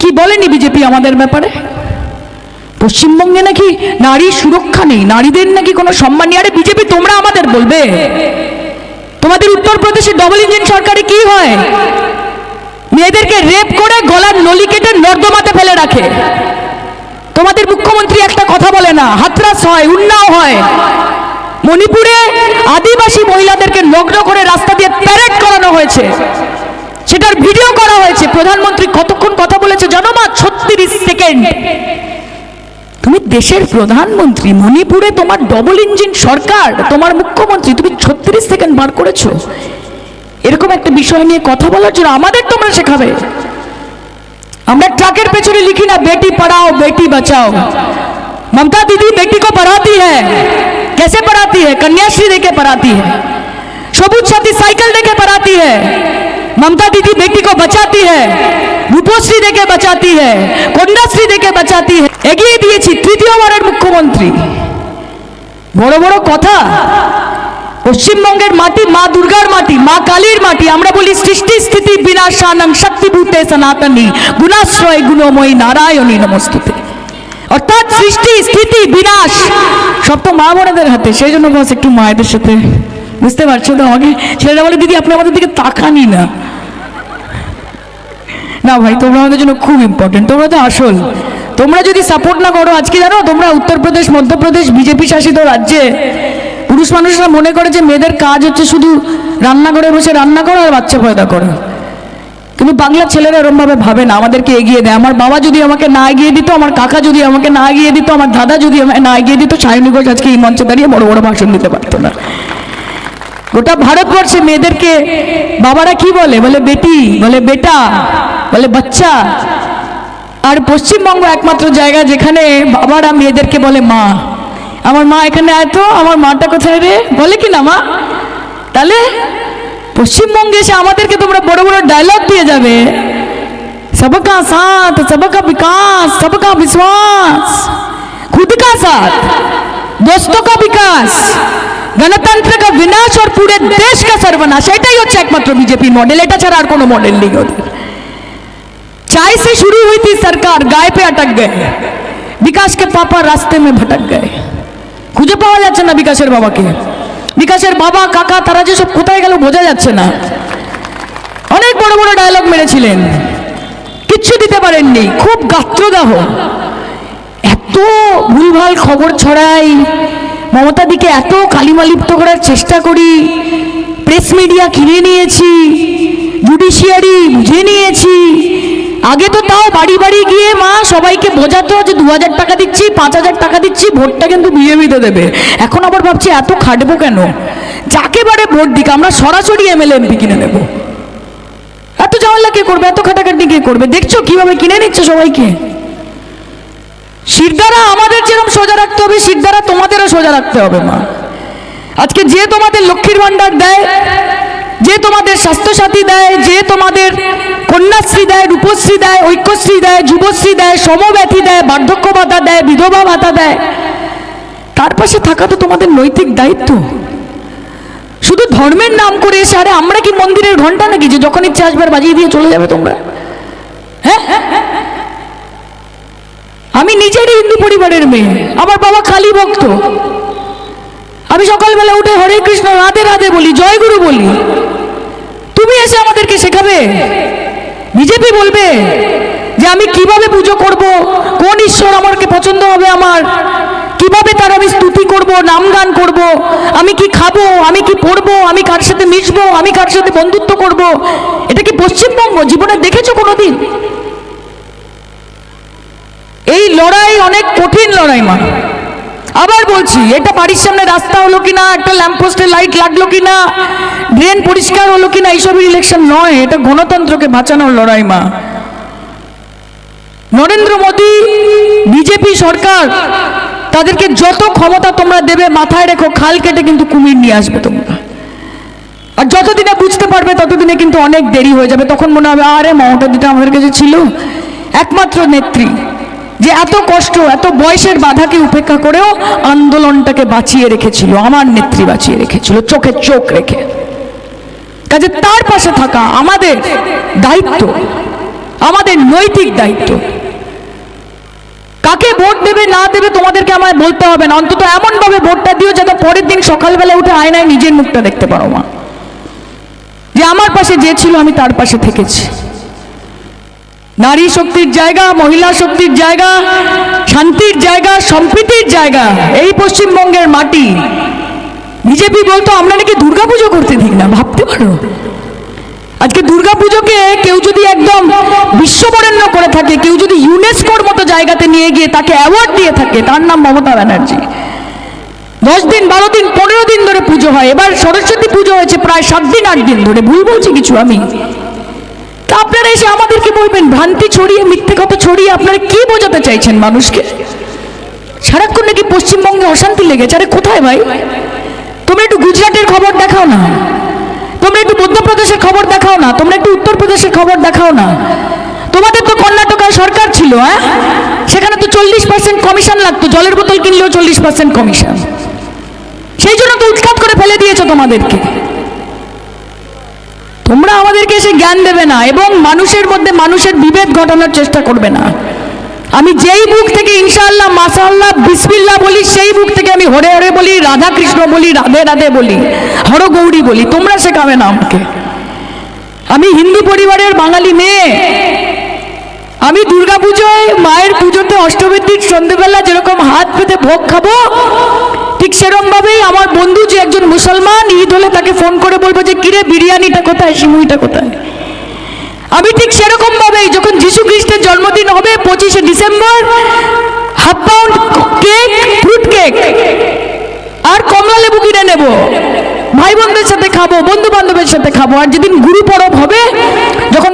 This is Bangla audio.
কি বলেনি বিজেপি আমাদের ব্যাপারে? পশ্চিমবঙ্গে নাকি নারী সুরক্ষা নেই, নারীদের নাকি কোনো সম্মান নেই? আরে বিজেপি, তোমরা আমাদের বলবে। তোমাদের উত্তরপ্রদেশে ডবল ইঞ্জিন সরকারে কি হয়? মেয়েদেরকে রেপ করে গলার নলি কেটে নর্দমাতে ফেলে রাখে। তোমাদের মুখ্যমন্ত্রী একটা কথা বলে না, হাতরাস হয়, উন্নাও হয়। মণিপুরে আদিবাসী মহিলাদেরকে নগ্ন করে রাস্তা দিয়ে প্যারেড করানো হয়েছে। সেটার ভিডিও করা হয়েছে। প্রধানমন্ত্রী কতক্ষণ কথা বলেছে জনমাত ছত্রিশ সেকেন্ড। তুমি দেশের প্রধানমন্ত্রী, মণিপুরে তোমার ডবল ইঞ্জিন সরকার, তোমার মুখ্যমন্ত্রী, তুমি ছত্রিশ সেকেন্ড বার করেছ। এরকম একটা বিষয় নিয়ে কথা বলার জন্য আমাদের তোমরা শেখাবে। আমরা ট্রাকের পেছনে লিখি না, বেটি পড়াও, বেটি বাঁচাও। মমতা দিদি বেটি কো পড়াতি হ্যাঁ কেসে পড়াতি হ্যাঁ কন্যাশ্রী দেখে পড়াতি হ্যাঁ সবুজ সাথী সাইকেল দেখে পড়াতি হ্যাঁ ममता दीदी बेटी को बचाती है রূপশ্রী দেখে বাঁচাতি है কন্যাশ্রী দেখে বাঁচাতি है এগিয়ে দিয়েছি তৃতীয়বারের মুখ্যমন্ত্রী বড় বড় কথা পশ্চিমবঙ্গের মাটি মা দুর্গার মাটি মা কালীর মাটি আমরা বলি সৃষ্টি স্থিতি বিনাশানং শক্তিভূতে সনাতনী গুণাশ্রয় গুণময়ী নারায়ণী নমস্তুতে অর্থাৎ সৃষ্টি স্থিতি বিনাশ সব তো মা বোনেদের হাতে সেই জন্য বস একটু মায়েদের সাথে বুঝতে পারছো তো আমাকে ছেলেরা বলে দিদি আপনি আমাদের দিকে তাকানি না না ভাই, তোমরা আমাদের জন্য খুব ইম্পর্টেন্ট তোমরা তো আসল। তোমরা যদি সাপোর্ট না করো, আজকে জানো, তোমরা উত্তরপ্রদেশ, মধ্যপ্রদেশ, বিজেপি শাসিত রাজ্যে। পুরুষ মানুষরা মনে করে যে মেয়েদের কাজ হচ্ছে শুধু রান্নাঘরে বসে রান্না করা আর বাচ্চা পয়দা করা। কিন্তু বাংলার ছেলেরা এরমভাবে ভাবে না, আমাদেরকে এগিয়ে দেয়। আমার বাবা যদি আমাকে না এগিয়ে দিত, আমার কাকা যদি আমাকে না এগিয়ে দিত, আমার দাদা যদি আমাকে না এগিয়ে দিত সায়নী ঘোষ আজকে এই মঞ্চে দাঁড়িয়ে বড় বড় ভাষণ দিতে পারতো না। গোটা ভারতবর্ষে মেয়েদেরকে বাবারা কি বলে? বলে বেটি, বলে বেটা, বলে বাচ্চা। আর পশ্চিমবঙ্গ একমাত্র জায়গা যেখানে বাবারা মেয়েদেরকে বলে মা। আমার মা এখানে এত আমার মাটা কোথায় রে? বলে কি না মা? তাহলে পশ্চিমবঙ্গে এসে আমাদেরকে তোমরা বড় বড় ডায়লগ দিয়ে যাবে। সবকা সাথ, সবকা বিকাশ, সবকা বিশ্বাস। খুদকা সাথ দোস্ত কা বিকাশ। গণতন্ত্র का विनाश और पूरे देश का सर्वनाश এটাই হচ্ছে একমাত্র বিজেপি মডেল এটা ছাড়া আর কোনো মডেল নেই ওদের चाय से शुरू हुई थी सरकार गाय पे अटक गए विकास के पापा रास्ते में भटक गए খুঁজে পাওয়া যাচ্ছে না বিকাশের বাবাকে বিকাশের বাবা কাকা তারা যে সব কোথায় গেল বোঝা যাচ্ছে না অনেক বড় বড় ডায়লগ মেরেছিলেন কিচ্ছু দিতে পারেননি খুব গাত্রদাহ এত ভুলভাল খবর ছড়াই মমতা দিকে এত কালিমালিপ্ত করার চেষ্টা করি প্রেস মিডিয়া কিনে নিয়েছি জুডিশিয়ারি বুঝে নিয়েছি। আগে তো তাও বাড়ি বাড়ি গিয়ে মা সবাইকে বোঝাতো যে দু হাজার টাকা দিচ্ছি, পাঁচ হাজার টাকা দিচ্ছি, ভোটটা কিন্তু বিজেপিতে দেবে। এখন আবার ভাবছি এত খাটবো কেন? যাকে বারে ভোট দিক, আমরা সরাসরি এমএলএ এমপি কিনে নেব। এত ঝামেলা কে করবে? এত খাটাখাটি কে করবে? দেখছ কীভাবে কিনে নিচ্ছে সবাইকে? শিরদারা আমাদের যেরকম সোজা রাখতে হবে শিরদারা তোমাদেরও সোজা রাখতে হবে, মা। আজকে যে তোমাদের লক্ষ্মীর ভাণ্ডার দেয়, যে তোমাদের স্বাস্থ্যসাথী দেয়, যে তোমাদের কন্যাশ্রী দেয়, রূপশ্রী দেয়, ঐক্যশ্রী দেয়, যুবশ্রী দেয়, সমব্যথী দেয় বার্ধক্য ভাতা দেয়, বিধবা ভাতা দেয়, তার পাশে থাকা তো তোমাদের নৈতিক দায়িত্ব। শুধু ধর্মের নাম করে এসে, আরে আমরা কি মন্দিরের ঘণ্টা নাকি, যে যখন ইচ্ছে আসবার বাজিয়ে দিয়ে চলে যাবে তোমরা? হ্যাঁ? আমি নিজেরই হিন্দু পরিবারের মেয়ে। আমার বাবা কালী ভক্ত। আমি সকালবেলা উঠে হরে কৃষ্ণ, রাধে রাধে বলি, জয় গুরু বলি। তুমি এসে আমাদেরকে শেখাবে? বিজেপি বলবে যে আমি কীভাবে পুজো করব? কোন ঈশ্বর আমাকে পছন্দ হবে আমার? কীভাবে তার আমি স্তুতি করব, নাম গান করব? আমি কি খাব? আমি কি পড়ব? আমি কার সাথে মিশবো? আমি কার সাথে বন্ধুত্ব করব? এটা কি পশ্চিমবঙ্গ? জীবনে দেখেছ কোনোদিন? এই লড়াই অনেক কঠিন লড়াই, মা। আবার বলছি, এটা বাড়ির সামনে রাস্তা হলো কিনা, একটা ল্যাম্পপোস্টে লাইট লাগল কিনা ড্রেন পরিষ্কার হলো কিনা এইসবের ইলেকশন নয়, এটা গণতন্ত্রকে বাঁচানোর লড়াই, মা। নরেন্দ্র মোদী, বিজেপি সরকার, তাদেরকে যত ক্ষমতা তোমরা দেবে, মাথায় রেখো, খাল কেটে কিন্তু কুমির নিয়ে আসবে তোমরা। আর যতদিনে বুঝতে পারবে, ততদিনে কিন্তু অনেক দেরি হয়ে যাবে। তখন মনে হবে, আরে মমতা দিটা আমাদের কাছে ছিল। একমাত্র নেত্রী। যে এত কষ্ট, এত বয়সের বাধাকে উপেক্ষা করেও আন্দোলনটাকে বাঁচিয়ে রেখেছিল, আমার নেত্রী বাঁচিয়ে রেখেছিল, চোখে চোখ রেখে। কাজে তার পাশে থাকা আমাদের দায়িত্ব, আমাদের নৈতিক দায়িত্ব। কাকে ভোট দেবে, না দেবে তোমাদেরকে আমায় বলতে হবে না। অন্তত এমন ভাবে ভোটটা দিও যাতে পরের দিন সকালবেলা উঠে আয়নায় নিজের মুখটা দেখতে পারো মা। যে আমার পাশে যে ছিল, আমি তার পাশে থেকেছি। নারী শক্তির জায়গা, মহিলা শক্তির জায়গা, শান্তির জায়গা, সম্প্রীতির জায়গা, এই পশ্চিমবঙ্গের মাটি। বিজেপি বলতো, আমরা নাকি দুর্গাপুজো করতে দিই না। ভাবতে পারো? আজকে দুর্গাপুজোকে কেউ যদি একদম বিশ্ববরেণ্য করে থাকে, কেউ যদি ইউনেস্কোর মতো জায়গাতে নিয়ে গিয়ে তাকে অ্যাওয়ার্ড দিয়ে থাকে, তার নাম মমতা ব্যানার্জি। দশ দিন, বারো দিন, পনেরো দিন ধরে পুজো হয়। এবার সরস্বতী পুজো হয়েছে প্রায় সাত দিন, আট দিন ধরে। ভুল বলছি কিছু আমি? আপনারা এসে আমাদেরকে বলবেন, ভ্রান্তি ছড়িয়ে, মিথ্যে কথা ছড়িয়ে আপনারা কি বোঝাতে চাইছেন মানুষকে? সারাক্ষণ নাকি পশ্চিমবঙ্গে অশান্তি লেগেছে। আরে কোথায় ভাই? তোমরা একটু গুজরাটের খবর দেখাও না। তোমরা একটু মধ্যপ্রদেশের খবর দেখাও না। তোমরা একটু উত্তরপ্রদেশের খবর দেখাও না। তোমাদের তো কর্ণাটকার সরকার ছিল হ্যাঁ? সেখানে তো চল্লিশ পার্সেন্ট কমিশন লাগতো। জলের বোতল কিনলেও চল্লিশ পার্সেন্ট কমিশন সেই জন্য তো উৎখাত করে ফেলে দিয়েছ তোমাদেরকে। তোমরা আমাদেরকে এসে জ্ঞান দেবে না এবং মানুষের মধ্যে মানুষের বিভেদ ঘটানোর চেষ্টা করবে না। আমি যেই বুক থেকে ইনশাআল্লাহ মাসাল্লাহ বিসমিল্লাহ বলি, সেই বুক থেকে আমি হরে হরে বলি রাধা কৃষ্ণ বলি, রাধে রাধে বলি, হর গৌরী বলি, তোমরা শেখাবে না আমাকে। আমি হিন্দু পরিবারের বাঙালি মেয়ে। আমি দুর্গাপুজোয় মায়ের পুজোতে অষ্টমীর দিন সন্ধ্যেবেলা যেরকম হাত পেতে ভোগ খাব ঠিক সেরকম ভাবেই আমার বন্ধু যে একজন মুসলমান, ঈদ হলে তাকে ফোন করে বলব যে, কিরে, বিরিয়ানিটা কোথায়? সিমুইটা কোথায়? আমি ঠিক সেরকম ভাবেই যখন যিশু খ্রিস্টের জন্মদিন হবে, পঁচিশে December, half pound cake, fruit cake, আর কমলা লেবু কিনে নেব। ভাই বোনদের সাথে খাব বন্ধু বান্ধবের সাথে খাব। আর যেদিন গুরু পরব হবে, যখন